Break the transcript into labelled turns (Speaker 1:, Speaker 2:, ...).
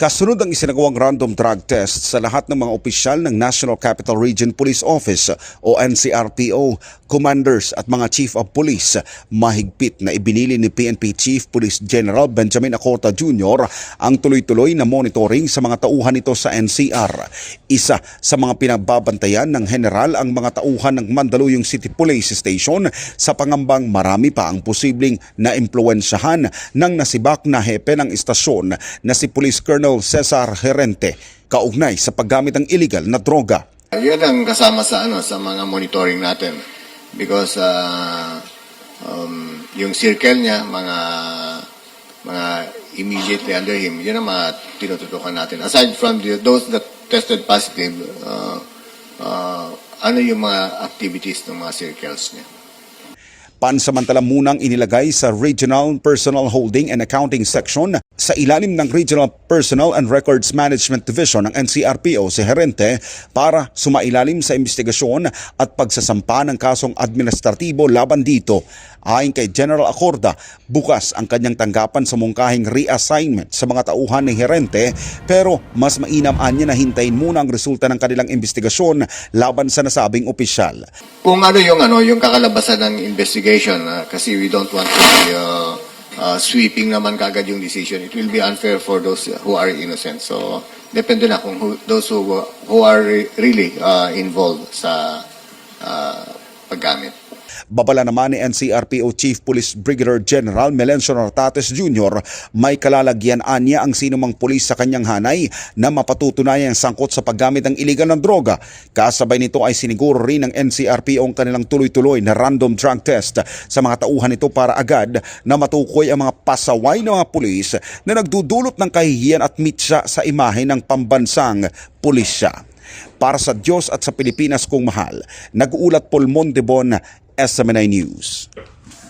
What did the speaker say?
Speaker 1: Kasunod ang isinagawang random drug test sa lahat ng mga opisyal ng National Capital Region Police Office o NCRPO, commanders at mga chief of police. Mahigpit na ibinili ni PNP Chief Police General Benjamin Acota Jr. ang tuloy-tuloy na monitoring sa mga tauhan nito sa NCR. Isa sa mga pinagbabantayan ng general ang mga tauhan ng Mandaluyong City Police Station sa pangambang marami pa ang posibleng naimpluwensyahan ng nasibak na hepe ng istasyon na si Police Colonel Cesar Herente kaugnay sa paggamit ng illegal na droga.
Speaker 2: Yan ang kasama sa ano sa mga monitoring natin. Because uh, um, yung circle niya mga mga immediately under him yun ang mga tinututukan natin. Aside from the, those that tested positive uh, uh, ano yung mga activities ng mga circles niya
Speaker 1: Pansamantala munang inilagay sa Regional Personal Holding and Accounting Section sa ilalim ng Regional Personal and Records Management Division ng NCRPO si Herente para sumailalim sa investigasyon at pagsasampa ng kasong administratibo laban dito. Ayon kay General Acorda, bukas ang kanyang tanggapan sa mungkahing reassignment sa mga tauhan ni Herente pero mas mainam anya na hintayin muna ang resulta ng kanilang investigasyon laban sa nasabing opisyal.
Speaker 2: kung ano yung ano yung kakalabasan ng investigation ah, kasi we don't want to be uh, uh, sweeping naman kagad yung decision. It will be unfair for those who are innocent. So depende na kung who, those who who are re- really uh, involved sa uh, paggamit
Speaker 1: Babala naman ni NCRPO Chief Police Brigadier General Melencio Nartates Jr. may kalalagyan anya ang sinumang pulis sa kanyang hanay na mapatutunayan ang sangkot sa paggamit ng iligal na droga. Kasabay nito ay siniguro rin ng NCRPO ang kanilang tuloy-tuloy na random drug test sa mga tauhan nito para agad na matukoy ang mga pasaway ng mga pulis na nagdudulot ng kahihiyan at mitsa sa imahe ng pambansang pulisya. Para sa Diyos at sa Pilipinas kong mahal, nag-uulat Paul Montebon, SMNA News.